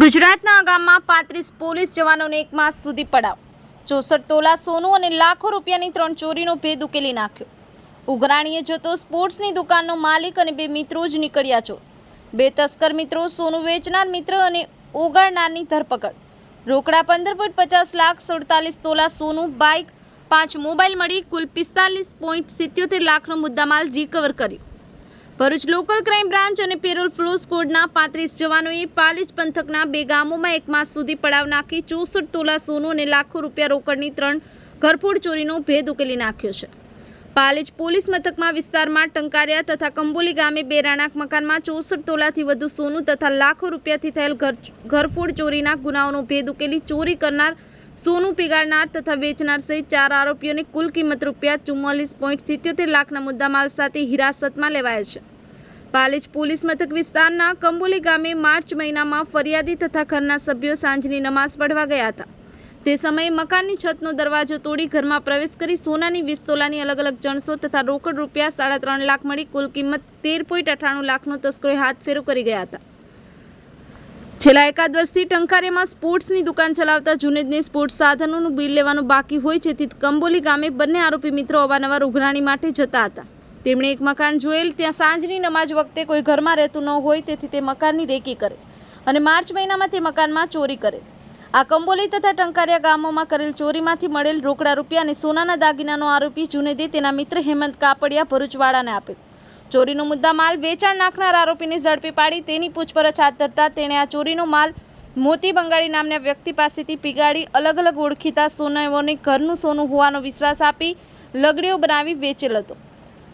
ગુજરાતના આગામમાં પાંત્રીસ પોલીસ જવાનોને એક માસ સુધી પડાવ. ચોસઠ તોલા સોનું અને લાખો રૂપિયાની ત્રણ ચોરીનો ભેદ ઉકેલી નાખ્યો. ઉઘરાણીએ જતો સ્પોર્ટ્સની દુકાનનો માલિક અને બે મિત્રો જ નીકળ્યા ચોર. બે તસ્કર મિત્રો, સોનું વેચનાર મિત્ર અને ઓગાળનારની ધરપકડ. રોકડા પંદર પોઈન્ટ પચાસ લાખ સુડતાલીસ તોલા સોનું, બાઇક, પાંચ મોબાઈલ મળી કુલ પિસ્તાલીસ પોઈન્ટ સિત્યોતેર લાખનો મુદ્દામાલ રિકવર કર્યો. ભરૂચ લોકલ ક્રાઇમ બ્રાન્ચ અને પેરોલ ફ્લો સ્કોડના પાંત્રીસ જવાનોએ પાલીજ પંથકના બે ગામોમાં એક માસ સુધી પડાવ નાખી ચોસઠ તોલા સોનું અને લાખો રૂપિયા રોકડની ત્રણ ઘરફોડ ચોરીનો ભેદ ઉકેલી નાખ્યો છે. પાલેજ પોલીસ મથકમાં વિસ્તારમાં ટંકારિયા તથા કંબોલી ગામે બે રાણાક મકાનમાં ચોસઠ તોલાથી વધુ સોનું તથા લાખો રૂપિયાથી થયેલ ઘર ઘરફોડ ચોરીના ગુનાઓનો ભેદ ઉકેલી ચોરી કરનાર, સોનું પીગાડનાર તથા વેચનાર સહિત ચાર આરોપીઓને કુલ કિંમત રૂપિયા ચુમ્માલીસ પોઈન્ટ સિત્યોતેર લાખના મુદ્દામાલ સાથે હિરાસતમાં લેવાયા છે. પાલેજ પોલીસ મથક વિસ્તારના કંબોલી ગામે માર્ચ મહિનામાં ફરિયાદી તથા ઘરના સભ્યો સાંજની નમાઝ પઢવા ગયા હતા. તે સમયે મકાનની છતનો દરવાજો તોડી ઘરમાં પ્રવેશ કરી સોનાની વીસ તોલાની અલગ અલગ જણસો તથા રોકડ રૂપિયા સાડા ત્રણ લાખ મળી કુલ કિંમત તેર પોઈન્ટ અઠ્ઠાણું લાખનો તસ્કરોએ હાથ ફેરો કરી ગયા હતા. છેલ્લા એકાદ વર્ષથી ટંકારીમાં સ્પોર્ટ્સની દુકાન ચલાવતા જુનેદને સ્પોર્ટ્સ સાધનોનું બિલ લેવાનું બાકી હોય છે તેથી કંબોલી ગામે બંને આરોપી મિત્રો અવારનવાર ઉઘરાણી માટે જતા હતા. તેમણે એક મકાન જોયેલ, ત્યાં સાંજની નમાજ વખતે કોઈ ઘરમાં રહેતું ન હોય, તેથી તે મકાનની રેકી કરે અને માર્ચ મહિનામાં તે મકાનમાં ચોરી કરે. આ કંબોલી તથા ટંકારિયા ગામોમાં કરેલ ચોરીમાંથી મળેલ રોકડા રૂપિયા અને સોનાના દાગીનાનો આરોપી જુનેદે તેના મિત્ર હેમંત કાપડિયા ભરૂચવાડાને આપ્યો ચોરીનો મુદ્દા માલ વેચાણ નાખનાર આરોપીને ઝડપી પાડી તેની પૂછપરછ હાથ ધરતા તેણે આ ચોરીનો માલ મોતી બંગાળી નામના વ્યક્તિ પાસેથી પીગાડી અલગ અલગ ઓળખીતા સોનાઓને ઘરનું સોનું હોવાનો વિશ્વાસ આપી લગડીઓ બનાવી વેચેલ હતો.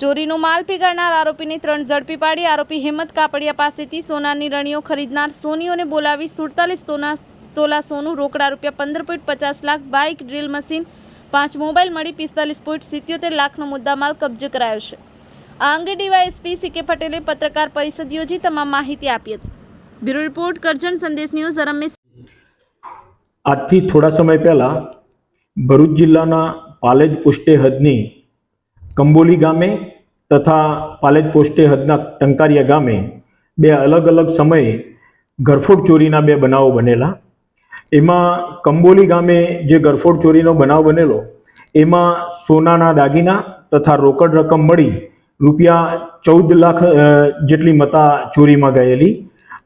ચોરીનો માલ પીગાડનાર આરોપીને ત્રણ ઝડપી પાડી. આરોપી હેમંત કાપડિયા પાસેથી સોનાની રણીઓ ખરીદનાર સોનીઓને બોલાવી સુડતાલીસ તોના તોલા સોનું રોકડા રૂપિયા પંદર પોઈન્ટ પચાસ લાખ બાઇક, ડ્રીલ મશીન, પાંચ મોબાઈલ મળી પિસ્તાલીસ પોઈન્ટ સિત્યોતેર લાખનો મુદ્દામાલ કબજે કરાયો છે. આ અંગે ડીવાયએસપી સીકે પટેલે પત્રકાર પરિષદ યોજી તમામ માહિતી આપી હતી. બ્યુરો રિપોર્ટ, કરજણ સંદેશ ન્યૂઝ રમેશ આજથી થોડા સમય પહેલાં ભરૂચ જિલ્લાના પાલેજ પુષ્ટે હદની કંબોલી ગામે તથા પાલેજ પોસ્ટે હદના ટંકારિયા ગામે બે અલગ અલગ સમયે ગરફોડ ચોરીના બે બનાવો બનેલા. એમાં કંબોલી ગામે જે ગરફોડ ચોરીનો બનાવ બનેલો, એમાં સોનાના દાગીના તથા રોકડ રકમ મળી રૂપિયા ચૌદ લાખ જેટલી મતા ચોરીમાં ગયેલી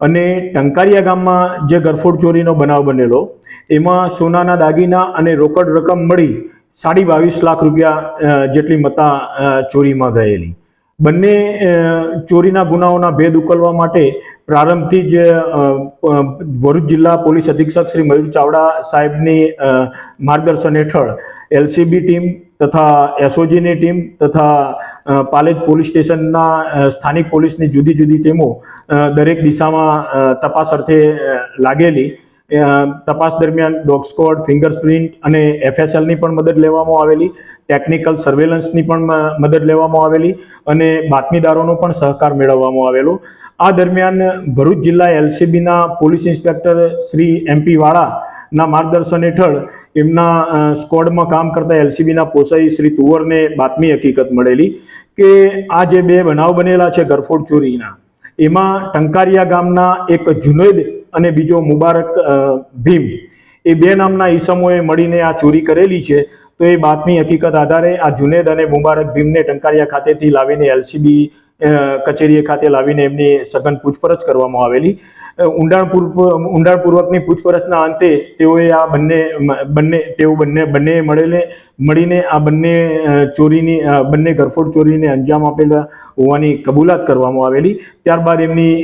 અને ટંકારિયા ગામમાં જે ગરફોડ ચોરીનો બનાવ બનેલો, એમાં સોનાના દાગીના અને રોકડ રકમ મળી સાડી બાવીસ લાખ રૂપિયા જેટલી મતા ચોરીમાં ગયેલી. બંને ચોરીના ગુનાઓના ભેદ ઉકલવા માટે પ્રારંભથી જ ભરૂચ જિલ્લા પોલીસ અધિક્ષક શ્રી મયુર ચાવડા સાહેબની માર્ગદર્શન હેઠળ એલસીબી ટીમ તથા એસઓજીની ટીમ તથા પાલેજ પોલીસ સ્ટેશનના સ્થાનિક પોલીસની જુદી જુદી ટીમો દરેક દિશામાં તપાસ અર્થે લાગેલી. તપાસ દરમિયાન ડોગ સ્કોડ ફિંગરપ્રિન્ટ અને એફએસએલની પણ મદદ લેવામાં આવેલી. ટેકનિકલ સર્વેલન્સની પણ મદદ લેવામાં આવેલી અને બાતમીદારોનો પણ સહકાર મેળવવામાં આવેલો. આ દરમિયાન ભરૂચ જિલ્લા એલસીબીના police inspector Shri M P વાળાના માર્ગદર્શન હેઠળ એમના સ્કોડમાં કામ કરતા એલસીબીના પોસાઈ શ્રી તુવરને બાતમી હકીકત મળેલી કે આ જે બે બનાવ બનેલા છે ગરફોડ ચોરીના, એમાં ટંકારિયા ગામના એક જુનેદ અને બીજો મુબારક ભીમ. એ બે નામના ઈસમોએ મળીને આ ચોરી કરેલી છે. તો એ બાતમી હકીકત આધારે આ જુનેદ અને મુબારક ભીમને ટંકારિયા ખાતેથી લાવીને એલસીબી કચેરીએ ખાતે લાવીને એમની સઘન પૂછપરછ કરવામાં આવેલી. ઊંડાણપૂર્વક ઊંડાણપૂર્વકની પૂછપરછના અંતે તેઓએ આ બંને બંને, તેઓ બંને બંને મળેલે, મળીને આ બંને ચોરીની બંને ઘરફોડ ચોરીને અંજામ આપેલા હોવાની કબૂલાત કરવામાં આવેલી. ત્યારબાદ એમની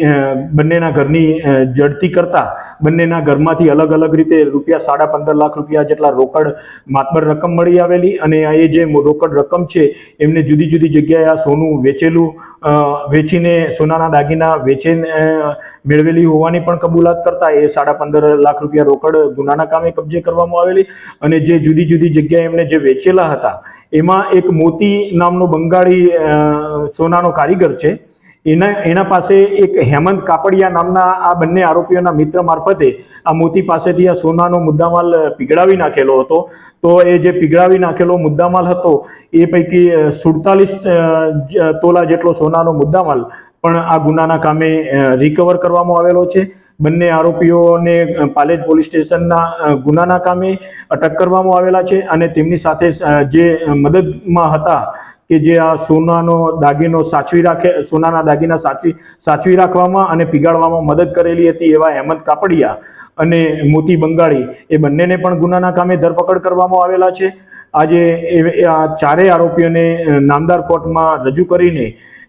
બંનેના ઘરની જડતી કરતા બંનેના ઘરમાંથી અલગ અલગ રીતે રૂપિયા સાડા પંદર લાખ રૂપિયા જેટલા રોકડ માતબર રકમ મળી આવેલી અને એ જે રોકડ રકમ છે એમને જુદી જુદી જગ્યાએ આ સોનું વેચેલું વેચીને સોનાના દાગીના વેચીને મેળવેલી મેળવેલી હોવાની પણ કબૂલાત કરતા એ સાડા પંદર લાખ રૂપિયા રોકડ ગુનાના કામે કબજે કરવામાં આવેલી અને જે જુદી જુદી જગ્યાએ એમને જે વેચેલા હતા, એમાં એક મોતી નામનો બંગાળી સોનાનો કારીગર છે. એના એના પાસે એક હેમંત કાપડિયા નામના આ બંને આરોપીઓના મિત્ર મારફતે આ મોતી પાસેથી આ સોનાનો મુદ્દામાલ પીગળાવી નાખેલો હતો. તો એ જે પીગળાવી નાખેલો મુદ્દામાલ હતો, એ પૈકી સુડતાલીસ તોલા જેટલો સોનાનો મુદ્દામાલ પણ આ ગુનાના કામે રિકવર કરવામાં આવેલો છે. બંને આરોપીઓને પાલેજ પોલીસ સ્ટેશનના ગુનાના કામે અટક કરવામાં આવેલા છે અને તેમની સાથે જે મદદમાં હતા કે જે આ સોનાનો દાગીનો સાચવી રાખે, સોનાના દાગીના સાચવી સાચવી રાખવામાં અને પીગાળવામાં મદદ કરેલી હતી એવા અહેમદ કાપડિયા અને મોતી બંગાળી એ બંનેને પણ ગુનાના કામે ધરપકડ કરવામાં આવેલા છે. આજે આ ચારેય આરોપીઓને નામદાર કોર્ટમાં રજૂ કરીને